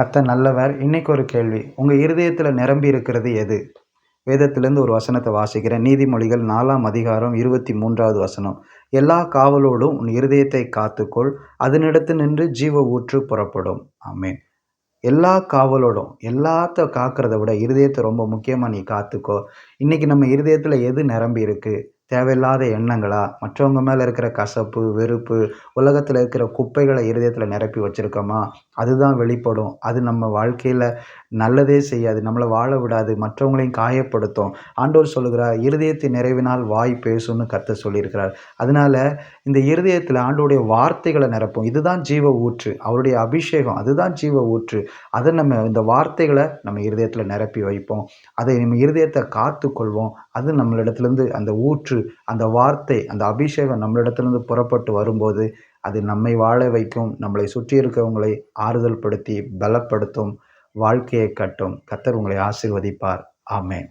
கத்த நல்லவர். இன்னைக்கு ஒரு கேள்வி. உங்கள் இருதயத்தில் நிரம்பி இருக்கிறது எது? வேதத்திலேருந்து ஒரு வசனத்தை வாசிக்கிறேன். நீதிமொழிகள் நாலாம் அதிகாரம் இருபத்தி மூன்றாவது வசனம். எல்லா காவலோடும் உன் இருதயத்தை காத்துக்கொள். அதனிடத்து நின்று ஜீவ ஊற்று புறப்படும். ஆமேன். எல்லா காவலோடும் எல்லாத்த காக்கிறத விட இருதயத்தை ரொம்ப முக்கியமாக நீ காத்துக்கோ. இன்றைக்கி நம்ம இருதயத்தில் எது நிரம்பி இருக்குது தேவையில்லாத எண்ணங்களா? மற்றவங்க மேலே இருக்கிற கசப்பு வெறுப்பு உலகத்தில் இருக்கிற குப்பைகளை இருதயத்தில் நிரப்பி வச்சுருக்கோமா? அதுதான் வெளிப்படும். அது நம்ம வாழ்க்கையில் நல்லதே செய்யாது. நம்மளை வாழ விடாது. மற்றவங்களையும் காயப்படுத்தும். ஆண்டோர் சொல்லுகிறார் இருதயத்தின் நிறைவினால் வாய் பேசும்னு கத்த சொல்லியிருக்கிறார். அதனால இந்த இருதயத்தில் ஆண்டோடைய வார்த்தைகளை நிரப்பும். இதுதான் ஜீவ ஊற்று. அவருடைய அபிஷேகம் அதுதான் ஜீவ ஊற்று. அதை நம்ம இந்த வார்த்தைகளை நம்ம இருதயத்தில் நிரப்பி வைப்போம். அதை நம்ம இருதயத்தை காத்துக்கொள்வோம். அது நம்மளிடத்துலேருந்து அந்த ஊற்று ஊற்று அந்த வார்த்தை அந்த அபிஷேகம் நம்மளிடத்திலிருந்து புறப்பட்டு வரும்போது அது நம்மை வாழ வைக்கும் நம்மளை சுற்றி இருக்கவங்களை ஆறுதல் படுத்தி பலப்படுத்தும் வாழ்க்கையை கட்டும். கத்தர் உங்களை ஆசிர்வதிப்பார். ஆமேன்.